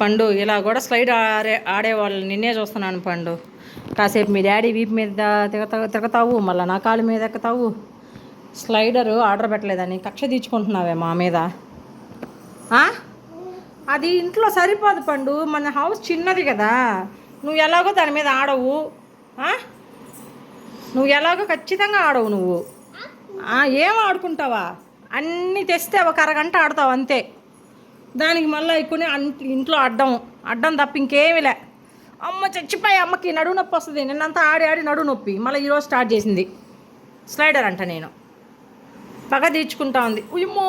పండు ఇలా కూడా స్లైడ్ ఆడే ఆడేవాళ్ళు నిన్నే చూస్తున్నాను పండు. కాసేపు మీ డాడీ వీపు మీద తిగతా తిరుగుతావు మళ్ళీ నా కాలు మీద ఎక్కుతావు. స్లైడరు ఆర్డర్ పెట్టలేదని కక్ష తీర్చుకుంటున్నావే మా మీద. అది ఇంట్లో సరిపోదు పండు మన హౌస్ చిన్నది కదా. నువ్వు ఎలాగో దాని మీద ఆడవు. నువ్వు ఎలాగో ఖచ్చితంగా ఆడవు నువ్వు. ఏం ఆడుకుంటావా? అన్నీ తెస్తే ఒక అరగంట ఆడతావు అంతే. దానికి మళ్ళీ ఎక్కువ ఇంట్లో అడ్డం అడ్డం తప్ప ఇంకేమీ లే. అమ్మ చచ్చిపోయి అమ్మకి నడువు నొప్పి వస్తుంది. నిన్నంతా ఆడి ఆడి నడువు నొప్పి. మళ్ళీ ఈరోజు స్టార్ట్ చేసింది. స్లైడర్ అంట నేను. పగ తీర్చుకుంటా ఉంది. ఉయ్యమ్మో!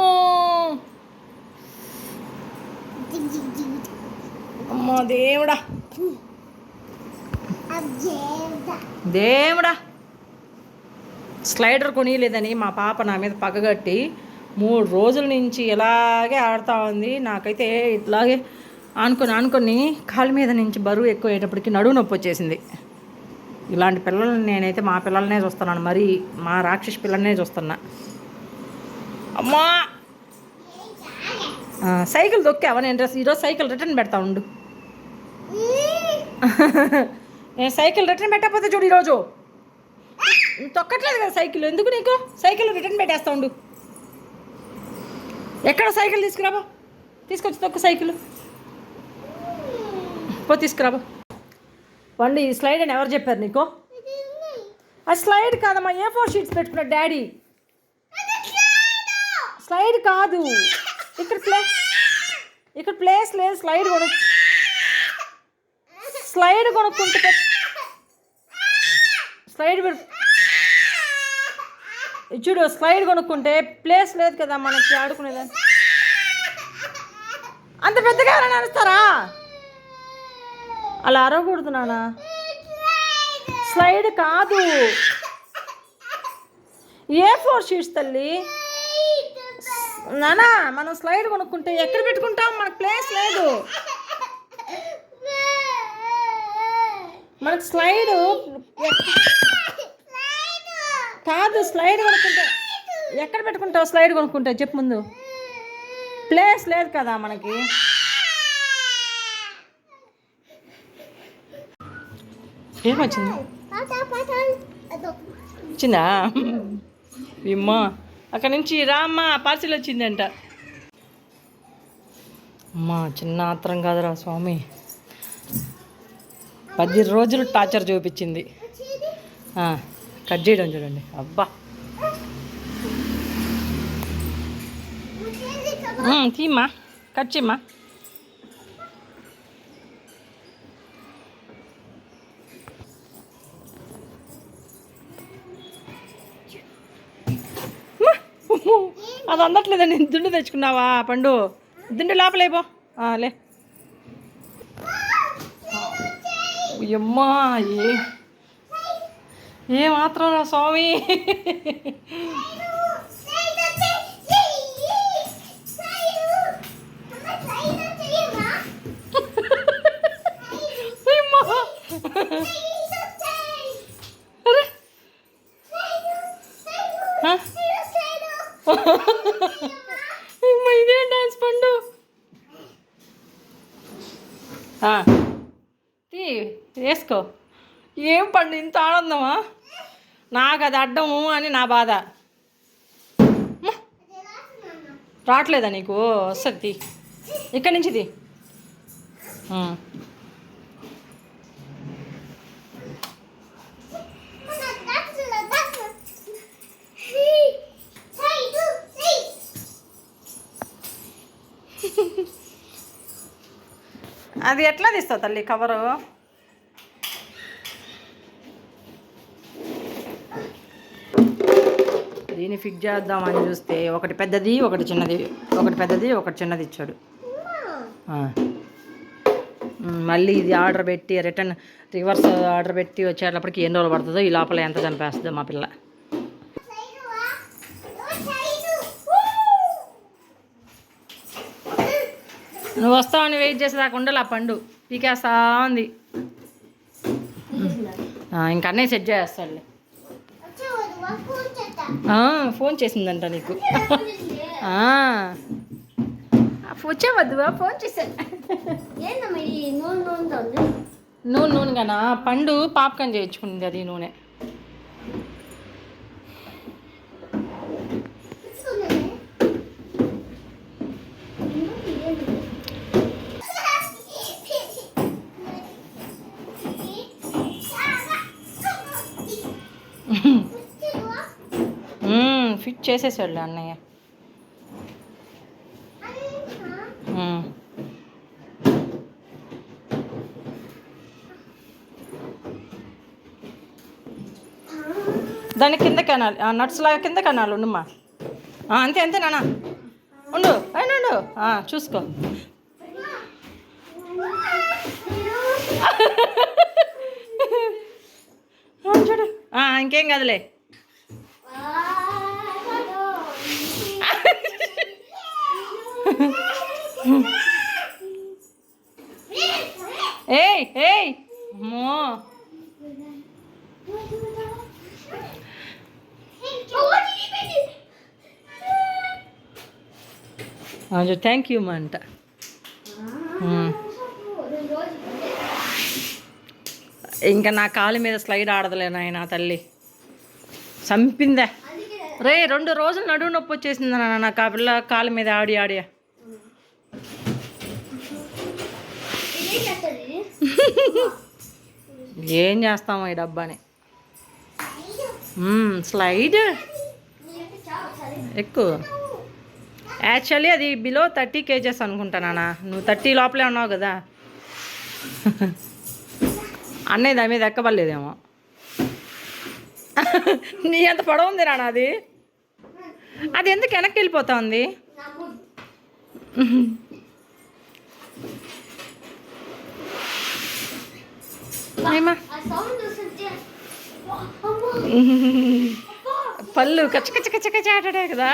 అమ్మో దేవుడా! దేవుడా! స్లైడర్ కొనియలేదని మా పాప నా మీద పగగట్టి మూడు రోజుల నుంచి ఇలాగే ఆడుతూ ఉంది. నాకైతే ఇట్లాగే ఆనుకొని ఆనుకొని కాలు మీద నుంచి బరువు ఎక్కువ అయ్యేటప్పటికి నడువు నొప్పి వచ్చేసింది. ఇలాంటి పిల్లల్ని నేనైతే మా పిల్లలనే చూస్తున్నాను. మరి మా రాక్షసి పిల్లలనే చూస్తున్నా. అమ్మా! సైకిల్ దొక్కావా? నేను డ్రెస్ ఈరోజు సైకిల్ రిటర్న్ పెడతా ఉండు. నేను సైకిల్ రిటర్న్ పెట్టకపోతే చూడు ఈరోజు. తొక్కట్లేదు కదా సైకిల్. ఎందుకు నీకు? సైకిల్ రిటర్న్ పెట్టేస్తా ఉండు. ఎక్కడ సైకిల్ తీసుకురాబా తీసుకొచ్చి తొక్క సైకిల్. పో తీసుకురాబా వండి ఈ స్లైడ్ అని ఎవరు చెప్పారు నీకు? ఆ స్లైడ్ కాదమ్మా ఏ ఫోర్ షీట్స్ పెట్టుకున్నా డాడీ? స్లైడ్ కాదు. ఇక్కడ ప్లే ఇక్కడ ప్లేస్ లేదు స్లైడ్ కొను స్లైడ్ కొనుక్కుంటే స్లైడ్ పెట్- చూడు స్లైడ్ కొనుక్కుంటే ప్లేస్ లేదు కదా మనకి ఆడుకునేదాన్ని అంత పెద్దగా ఎవరైనా అరుస్తారా? అలా అరవకూడదు నాన్న. స్లైడ్ కాదు. ఏ ఫోర్ షీట్స్ తల్లి. నానా మనం స్లైడ్ కొనుక్కుంటే ఎక్కడ పెట్టుకుంటాం? మనకు ప్లేస్ లేదు. మనకు స్లైడ్ కాదు స్లైడ్ కొనుక్కుంటే. ఎక్కడ పెట్టుకుంటావు స్లైడ్ కొనుక్కుంటే? చెప్పు ముందు. ప్లేస్ లేదు కదా మనకి. ఏమొచ్చింది? వచ్చిందా? ఇమ్మా అక్కడ నుంచి రామ్మా పార్సిల్ వచ్చిందంట. అమ్మా చిన్న ఆత్రం కాదురా స్వామి. పది రోజులు టార్చర్ చూపించింది. ఆ, కట్ చేయడం చూడండి. అబ్బా. తీమ్మా. కట్ చేయమ్మా. అది అందట్లేదండి దుండు తెచ్చుకున్నావా పండు? దుండు లోపలేపో లే. అమ్మా ఏ ఏ మాత్రం రా స్వామి? ఇదే ఇదేం డాన్స్ పండు. ఆ. వేసుకో. ఏం పండు ఇంత ఆనందమా? నాకు అది అడ్డము అని నా బాధ. రావట్లేదా నీకు? వస్తుంది తీ. ఇక్కడి నుంచి తీ. అది ఎట్లా తీస్తావు తల్లి కవరు? దీన్ని ఫిక్స్ చేద్దామని చూస్తే ఒకటి పెద్దది ఒకటి చిన్నది ఒకటి పెద్దది ఒకటి చిన్నది ఇచ్చాడు. మళ్ళీ ఇది ఆర్డర్ పెట్టి రిటర్న్ రివర్స్ ఆర్డర్ పెట్టి వచ్చేటప్పటికి ఎన్ని రోజులు పడుతుందో ఈ లోపల ఎంత చంపేస్తుందో మా పిల్ల. నువ్వు వస్తావని వెయిట్ చేసేదాకా ఉండాలి ఆ పండు. పీకేస్తా ఉంది. ఇంక అన్నయ్య సెట్ చేస్తాడులే. ఆ, ఫోన్ చేసిందంట నీకు. ఆ, వచ్చేవద్దు ఫోన్ ఈ నూనె నూనె ఉంది? నూనె నూనె కన్నా పండు పాపకం చేయించుకుంది అది నూనె. ఫిట్ చేసేసాడు అన్నయ్య. దాని కింద కనాలి నట్స్ లాగా కింద కనాలి ఉండుమా? అంతే అంతే నాన్న. ఉండు అయినా ఉండు చూసుకో. చూడు. ఇంకేం కదలే. ఏయ్ ఏయ్ అమ్మో. థ్యాంక్ యూ మా అంట ఇంకా నా కాలు మీద స్లైడ్ ఆడదులే నాయన తల్లి. చంపిందే. రే రెండు రోజులు నడువు నొప్పి వచ్చేసింది నాన్న నాకు ఆ పిల్ల కాలు మీద ఆడి ఆడి. ఏం చేస్తాము ఈ డబ్బాని? స్లైడ్ ఎక్కువ. యాక్చువల్లీ అది బిలో థర్టీ కేజెస్ అనుకుంటా నాన్న. నువ్వు థర్టీ లోపలే ఉన్నావు కదా. అన్నయ్య దాని మీద ఎక్కబడలేదేమో. నీ అంత పొడవు ఉంది రానా అది. అది ఎందుకు వెనక్కి వెళ్ళిపోతా ఉంది? పళ్ళు కచ్చ కచ్చ కచ్చ కచ్చ ఆటాడే కదా?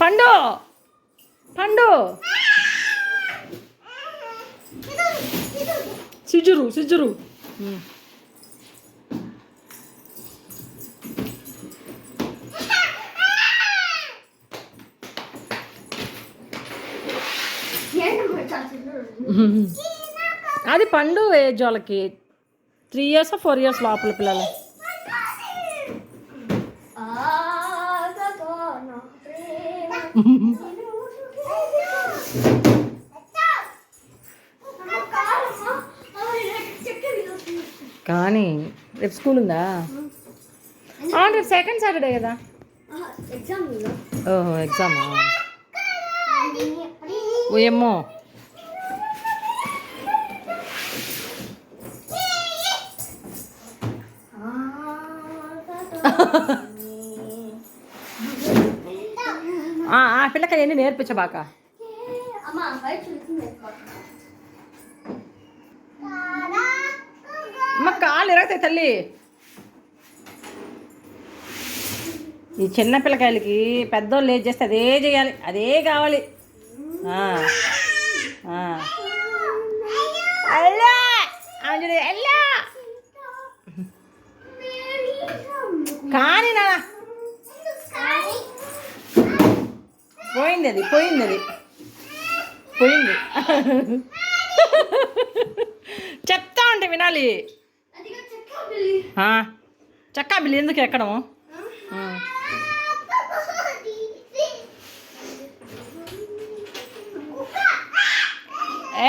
పండు! పండు! సిజురు సిజురు అది పండు ఏజ్ వాళ్ళకి. త్రీ ఇయర్స్ ఫోర్ ఇయర్స్ లోపల పిల్లలు. కానీ రేపు స్కూల్ ఉందా? రేపు సెకండ్ సాటర్డే కదా. ఓహో ఎగ్జామా? ఏమో ఆ పిల్లకి అవన్నీ నేర్పించబాక అమ్మా మా కాళ్ళు ఇరగతాయి తల్లి. ఈ చిన్న పిల్లకాయలకి పెద్దోళ్ళు ఏది చేస్తే అదే చేయాలి అదే కావాలి. ఆంజనేయ, కానీ నా పోయింది అది పోయింది. అది పోయింది చెప్తా ఉంటే వినాలి. అదిగా చెక్క బిల్లి బిల్లు ఎందుకు ఎక్కడము?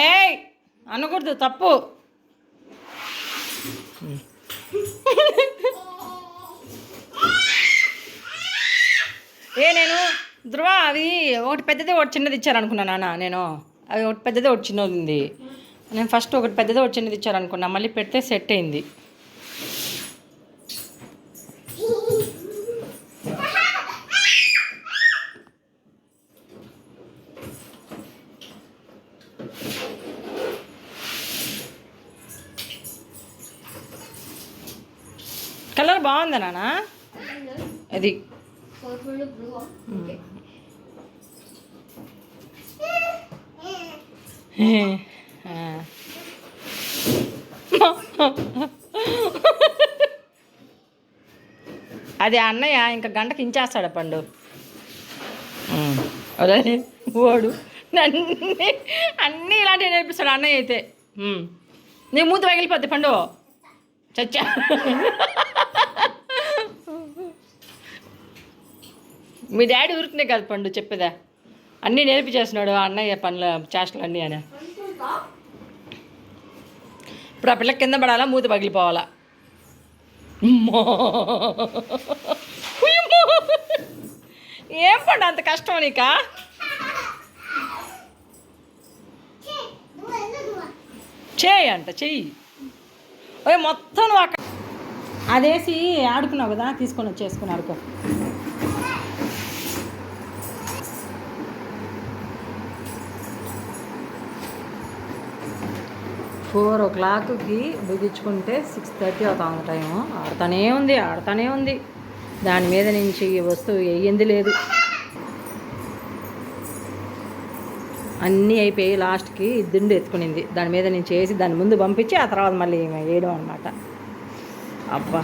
ఏయ్ అనకూడదు తప్పు. ఏ నేను? ధృవ అవి ఒకటి పెద్దది ఒకటి చిన్నది ఇచ్చారనుకున్నా నాన్న నేను. అవి ఒకటి పెద్దది ఒకటి చిన్నది ఉంది నేను ఫస్ట్ ఒకటి పెద్దది ఒకటి చిన్నది ఇచ్చారనుకున్నా మళ్ళీ పెడితే సెట్ అయింది. కలర్ బాగుందా నాన్న? అది. పర్పుల్ బ్లూ ఓకే అది అన్నయ్య ఇంకా గంటకి ఇంచేస్తాడు పండు. అదే ఓడు. అన్నీ అన్నీ ఇలాంటివి నేర్పిస్తాడు అన్నయ్య అయితే. నీ మూత పగిలిపోద్ది పండు. చచ్చా. మీ డాడీ ఊరికనే కాదు పండు చెప్పేదా? అన్నీ నేర్పించేస్తున్నాడు అన్నయ్య పనుల చేష్టలు అన్నీ అని. ఇప్పుడు ఆ పిల్ల కింద పడాలా మూత పగిలిపోవాలా? ఏం పండు అంత కష్టం నీకా? చేయి అంట చెయ్యి. ఓయ్ మొత్తం నువ్వు అక్కడ అదేసి ఆడుకున్నావు కదా తీసుకొని వచ్చేసుకుని ఆడుకో. ఫోర్ ఓ క్లాక్కి బిగించుకుంటే సిక్స్ థర్టీ అవుతుంది టైము. ఆడుతూనే ఉంది ఆడుతూనే ఉంది. దాని మీద నుంచి ఈ వస్తువు వేయింది లేదు. అన్నీ అయిపోయి లాస్ట్కి దిండు ఎత్తుకునింది. దాని మీద నుంచి వేసి దాని ముందు పంపించి ఆ తర్వాత మళ్ళీ వేయడం అనమాట అబ్బా!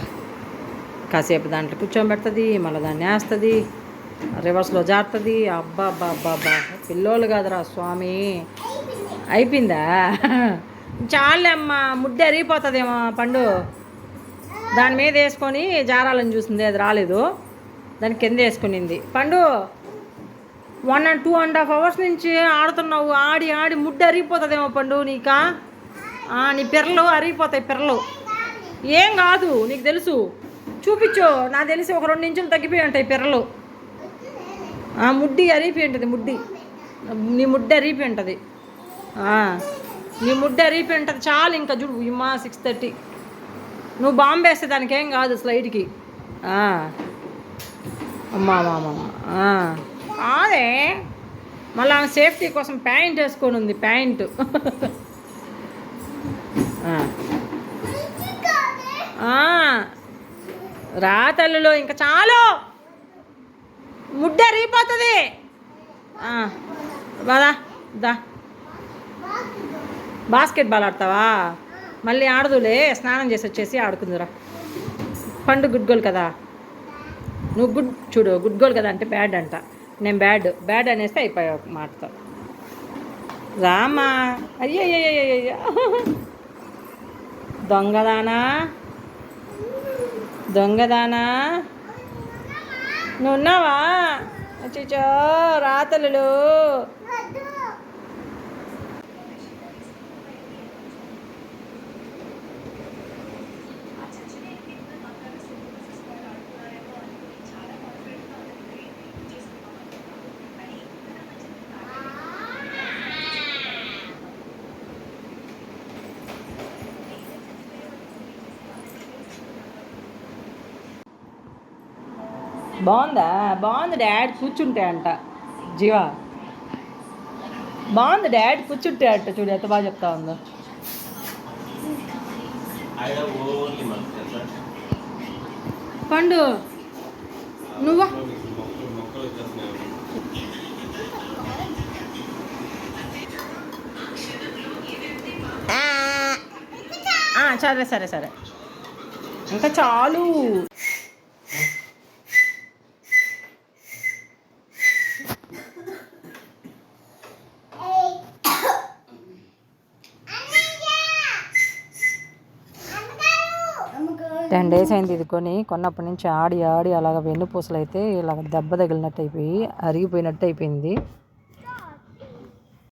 కాసేపు దాంట్లో కూర్చోబెడుతుంది మళ్ళీ దాన్ని వేస్తుంది రివర్స్లో జారుతుంది. అబ్బా అబ్బా అబ్బా అబ్బా! పిల్లోళ్ళు కాదురా స్వామి! అయిపోయిందా? చాలమ్మ అమ్మ ముడ్డి అరిగిపోతుందేమో పండు. దాని మీద వేసుకొని జారాలని చూసింది అది రాలేదు. దాని కింద వేసుకునింది. పండు one and two and half hours నుంచి ఆడుతున్నావు. ఆడి ఆడి ముడ్డి అరిగిపోతుందేమో పండు నీకా? నీ పిర్రలు అరిగిపోతాయి పిర్రలు. ఏం కాదు నీకు తెలుసు. చూపించు నాకు తెలిసి ఒక రెండు ఇంచులు తగ్గిపోయి ఉంటాయి పిర్రలు. ఆ, ముడ్డి అరిగిపోయి ఉంటుంది ముడ్డి. నీ ముడ్డి అరిగిపోయి ఉంటుంది. ఆ, నీ ముడ్డ అరిగిపోయి ఉంటుంది చాలు ఇంకా చూడు. ఇమ్మా సిక్స్ థర్టీ నువ్వు బాంబు వేస్తే దానికి ఏం కాదు స్లైడ్కి అమ్మా అమ్మా అదే మళ్ళీ ఆమె సేఫ్టీ కోసం ప్యాంట్ వేసుకొని ఉంది ప్యాంటు. రాతల్లులో ఇంకా చాలు. ముడ్డ అరిగిపోతుంది ఆ. దా. బాస్కెట్ బాల్ ఆడతావా? మళ్ళీ ఆడదులే స్నానం చేసి వచ్చేసి ఆడుకుందురా. పండు గుడ్ గోల్ కదా. నువ్వు గుడ్ చూడు గుడ్ గోల్ కదా అంటే బ్యాడ్ అంట. నేను బ్యాడ్ బ్యాడ్ అనేస్తే అయిపోయా మాటతో. రామా. అయ్యయ్యయ్యయ్య దొంగదానా? దొంగదానా? నువ్వు ఉన్నావా అచ్చో రాతలు బాగుందా? బాగుంది డాడ్ కూర్చుంటే అంట జీవా. బాగుంది డాడ్ కూర్చుంటే అంట చూడు ఎంత బాగా చెప్తా ఉందో. పండు నువ్వా? సరే సరే సరే. ఇంకా చాలు. టెన్ డేస్ అయింది ఇది కొని కొన్నప్పటి నుంచి ఆడి ఆడి అలాగ వెన్నుపూసలు అయితే ఇలాగ దెబ్బ తగిలినట్టు అయిపోయి అరిగిపోయినట్టు అయిపోయింది